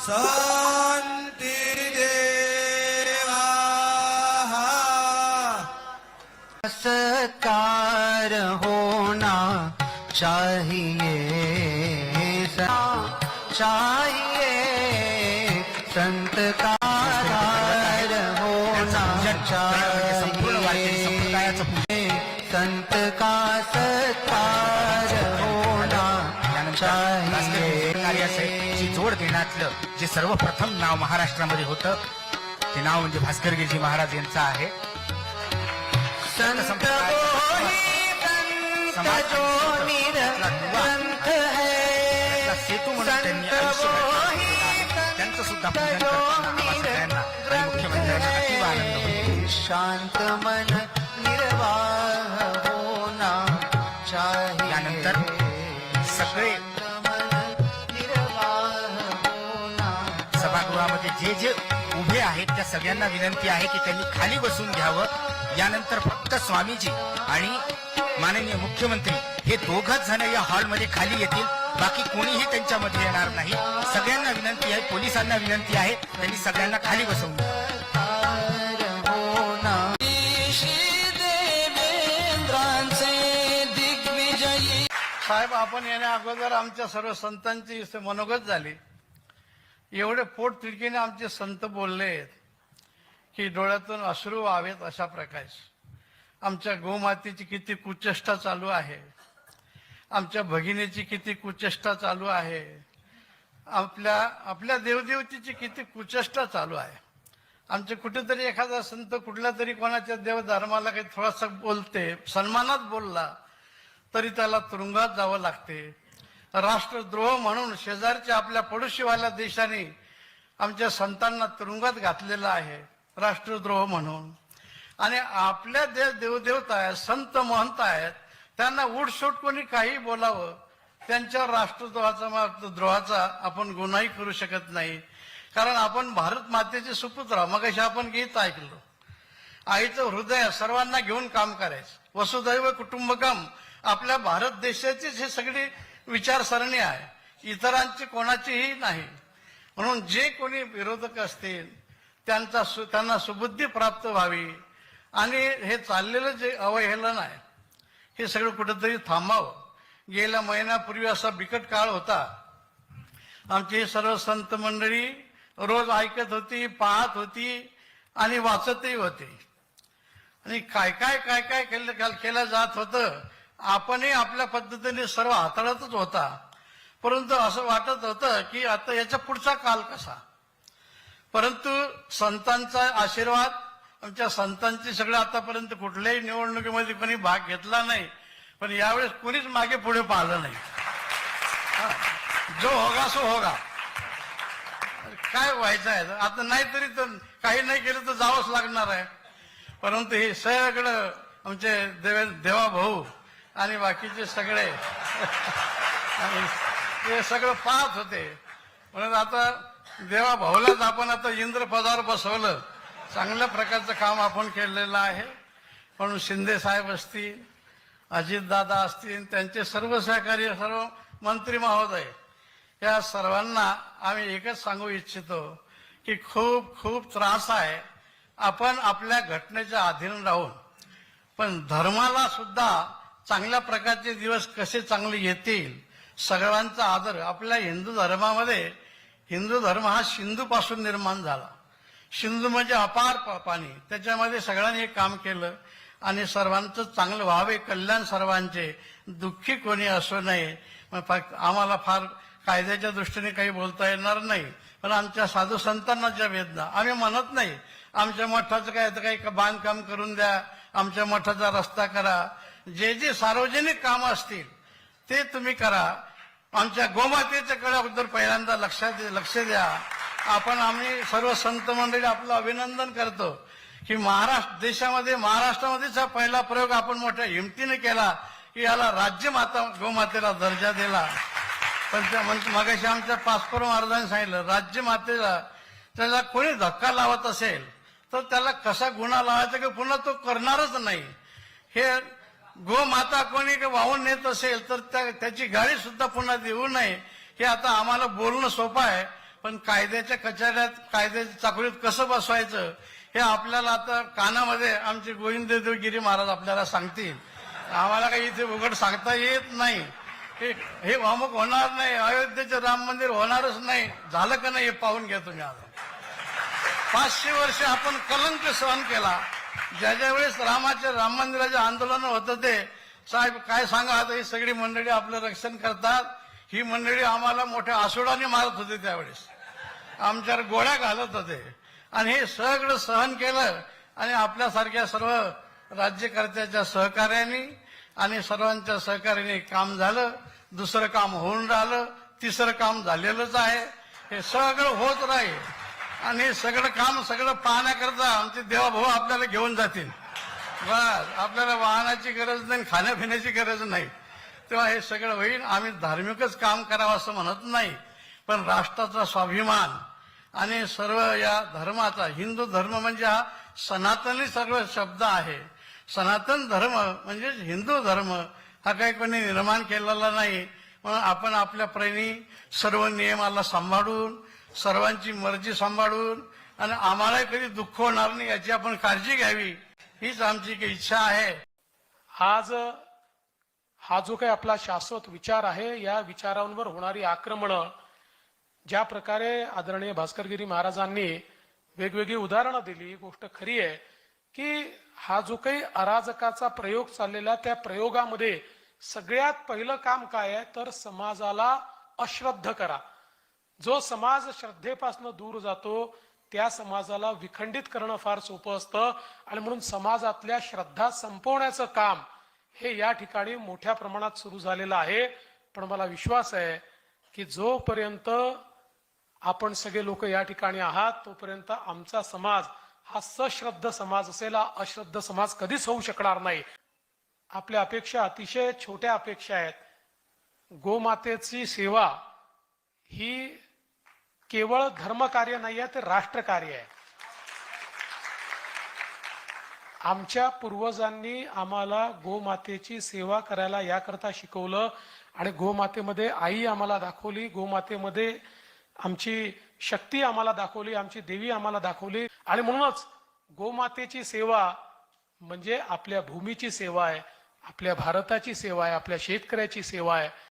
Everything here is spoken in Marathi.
शांति देवा सत्कार होना चाहिए चाहिए। संत का होना चाहिए। संत का सत्कार। देण्यातलं जे सर्वप्रथम नाव महाराष्ट्रामध्ये होतं ते नाव म्हणजे भास्करगिरीजी महाराज यांचं आहे. संत म्हणून त्यांनी. त्यांचं सुद्धा पूजन करताना आम्हा सगळ्यांना. आणि मुख्यमंत्र्यांना अतीव आनंद होतो. शांत मन निर्वाह होना. चाहिए सभागृहामध्ये जे उभे आहेत त्या सगळ्यांना विनंती आहे की त्यांनी खाली बसून घ्यावं. यानंतर फक्त स्वामीजी आणि माननीय मुख्यमंत्री हे दोघच जण या हॉलमध्ये खाली येतील. बाकी कोणीही त्यांच्यामध्ये येणार नाही. सगळ्यांना विनंती आहे पोलिसांना विनंती आहे त्यांनी सगळ्यांना खाली बसवून साहेब आपण येण्या अगोदर आमच्या सर्व संतांची मनोगत झाली. एवढे पोटतिडकीने आमचे संत बोलले की डोळ्यातून अश्रू व्हावेत अशा प्रकारचे आमच्या गोमातेची किती कुचेष्टा चालू आहे. आमच्या भगिनीची किती कुचेष्टा चालू आहे. आपल्या आपल्या देवदेवतेची किती कुचेष्टा चालू आहे. आमचे कुठेतरी एखादा संत कुठल्या तरी कोणाच्या देवधर्माला काही थोडासा बोलते सन्मानात बोलला तरी त्याला तुरुंगात जावं लागते. राष्ट्रद्रोह म्हणून शेजारच्या आपल्या पडोशीवाल्या देशाने आमच्या संतांना तुरुंगात घातलेलं आहे राष्ट्रद्रोह म्हणून. आणि आपल्या देव देवदेवता आहेत संत महंत आहेत त्यांना उठसूट कोणी काही बोलावं त्यांच्या राष्ट्रद्रोहाचा द्रोहाचा आपण गुन्हाही करू शकत नाही. कारण आपण भारत मातेचे सुपुत्र मग आपण गीत ऐकलो. आईचं हृदय सर्वांना घेऊन काम करायचं. वसुदैव कुटुंबकम. आपल्या भारत देशाचीच हे सगळी विचारसरणी आहे. इतरांची कोणाचीही नाही. म्हणून जे कोणी विरोधक असतील त्यांचा सु त्यांना सुबुद्धी प्राप्त व्हावी. आणि हे चाललेलं जे अवहेलन आहे हे सगळं कुठंतरी थांबावं. गेल्या महिन्यापूर्वी असा बिकट काळ होता. आमची सर्व संत मंडळी रोज ऐकत होती पाहत होती आणि वाचतही होती. आणि काय काय काय काय केलं केलं जात होतं आपणही आपल्या पद्धतीने सर्व हाताळतच होता. परंतु असं वाटत होतं की आता याच्या पुढचा काल कसा? परंतु संतांचा आशीर्वाद आमच्या संतांची सगळं आतापर्यंत कुठल्याही निवडणुकीमध्ये कोणी भाग घेतला नाही पण यावेळेस कोणीच मागे पुढे पाहिलं नाही. हा. जो होगा सो होगा. काय व्हायचं आहे? आता नाहीतरी तर काही नाही केलं तर जावंच लागणार आहे. परंतु हे सगळं आमचे देवे देवा भाऊ आणि बाकीचे सगळे. आणि ते सगळं पाहत होते. म्हणून आता देवा भाऊलाच आपण आता इंद्रपदावर बसवलं. चांगल्या प्रकारचं काम आपण केलेलं आहे. म्हणून शिंदे साहेब असतील अजितदादा असतील त्यांचे सर्व सहकारी सर्व मंत्री महोदय या सर्वांना आम्ही एकच सांगू इच्छितो की खूप खूप त्रास आहे. आपण आपल्या घटनेच्या अधीन राहून. पण धर्माला सुद्धा चांगल्या प्रकारचे दिवस कसे चांगले येतील सगळ्यांचा आदर. आपल्या हिंदू धर्मामध्ये हिंदू धर्म हा सिंधूपासून निर्माण झाला. सिंधू म्हणजे अपार प- पाणी. त्याच्यामध्ये सगळ्यांनी एक काम केलं आणि सर्वांचं चांगलं व्हावे. कल्याण सर्वांचे. दुःखी कोणी असू नये. मग आम्हाला फार कायद्याच्या दृष्टीने काही बोलता येणार नाही. पण आमच्या साधू संतांना ज्या वेदना आम्ही म्हणत नाही आमच्या मठाचं काय तर काही बांधकाम करून द्या आमच्या मठाचा रस्ता करा जे जे सार्वजनिक काम असतील ते तुम्ही करा. आमच्या गोमातेच्या कळ्याबद्दल अगोदर पहिल्यांदा लक्षात लक्ष द्या. आपण आम्ही सर्व संत मंडळी आपलं अभिनंदन करतो की महाराष्ट्र देशामध्ये महाराष्ट्रामध्येच हा पहिला प्रयोग आपण मोठ्या हिमतीने केला की याला राज्यमाता गोमातेला दर्जा दिला. पण त्या म्हणजे मगाशी आमच्या पासपोर महाराजांनी सांगितलं राज्यमातेला त्याला कोणी धक्का लावत असेल तर त्याला कसा गुन्हा लावायचा की पुन्हा तो करणारच नाही. हे गोमाता कोणी का वाहून नेत असेल तर त्या त्याची गाडी सुद्धा पुन्हा देऊ नये. हे आता आम्हाला बोलणं सोपं आहे पण कायद्याच्या कचाऱ्यात कायद्याच्या चाकरीत कसं बसवायचं हे आपल्याला आता कानामध्ये आमचे गोविंददेवगिरी महाराज आपल्याला सांगतील. आम्हाला काही इथे उघड सांगता येत नाही. हे हे अमुक होणार नाही अयोध्येचे राम मंदिर होणारच नाही. झालं का नाही हे पाहून घ्या तुम्ही आता. पाचशे वर्ष आपण कलंक सहन केला. ज्या ज्या वेळेस रामाच्या राम मंदिराचे आंदोलन होत ते साहेब काय सांगा आता ही सगळी मंडळी आपलं रक्षण करतात. ही मंडळी आम्हाला मोठ्या आसुडाने मारत होते त्यावेळेस. आमच्यावर गोळ्या घालत होते. आणि हे सगळं सहन केलं आणि आपल्यासारख्या सर्व राज्यकर्त्याच्या सहकार्याने आणि सर्वांच्या सहकार्याने काम झालं. दुसरं काम होऊन राहिलं. तिसरं काम झालेलंच आहे. हे सगळं होत राहील. आणि हे सगळं काम सगळं पाहण्याकरता आमचे देवाभाऊ आपल्याला घेऊन जातील. बस आपल्याला वाहनाची गरज नाही खाण्यापिण्याची गरज नाही. तेव्हा हे सगळं होईल. आम्ही धार्मिकच काम करावं असं म्हणत नाही पण राष्ट्राचा स्वाभिमान आणि सर्व या धर्माचा हिंदू धर्म म्हणजे हा सनातनी सर्व शब्द आहे. सनातन धर्म म्हणजेच हिंदू धर्म हा काही कोणी निर्माण केलेला नाही. म्हणून आपण आपल्या प्रेमी सर्व नियमाला सांभाळून सर्वांची मर्जी सांभाळून आणि आम्हाला कधी दुःख होणार नाही याची आपण काळजी घ्यावी हीच आमची एक इच्छा आहे. आज हा जो काही आपला शाश्वत विचार आहे या विचारांवर होणारी आक्रमणं ज्या प्रकारे आदरणीय भास्करगिरी महाराजांनी वेगवेगळी उदाहरणं दिली ही गोष्ट खरी आहे की हा जो काही अराजकाचा प्रयोग चाललेला त्या प्रयोगामध्ये सगळ्यात पहिलं काम काय आहे? तर समाजाला अश्रद्ध करा. जो समाज श्रद्धेपासून दूर जातो त्या समाजाला विखंडित करणं फार सोपं असतं. आणि म्हणून समाजातल्या श्रद्धा संपवण्याचं काम हे या ठिकाणी मोठ्या प्रमाणात सुरू झालेलं आहे. पण मला विश्वास आहे की जोपर्यंत आपण सगळे लोक या ठिकाणी आहात तोपर्यंत आमचा समाज हा सश्रद्ध समाज असेल हा अश्रद्ध समाज कधीच होऊ शकणार नाही. आपल्या अपेक्षा अतिशय छोट्या अपेक्षा आहेत. गोमातेची सेवा ही केवळ धर्मकार्य नाही आहे ते राष्ट्रकार्य आहे. आमच्या पूर्वजांनी आम्हाला गोमातेची सेवा करायला याकरता शिकवलं आणि गोमातेमध्ये आई आम्हाला दाखवली गोमातेमध्ये आमची शक्ती आम्हाला दाखवली आमची देवी आम्हाला दाखवली आणि म्हणूनच गोमातेची सेवा म्हणजे आपल्या भूमीची सेवा आहे आपल्या भारताची सेवा आहे आपल्या शेतकऱ्याची सेवा आहे.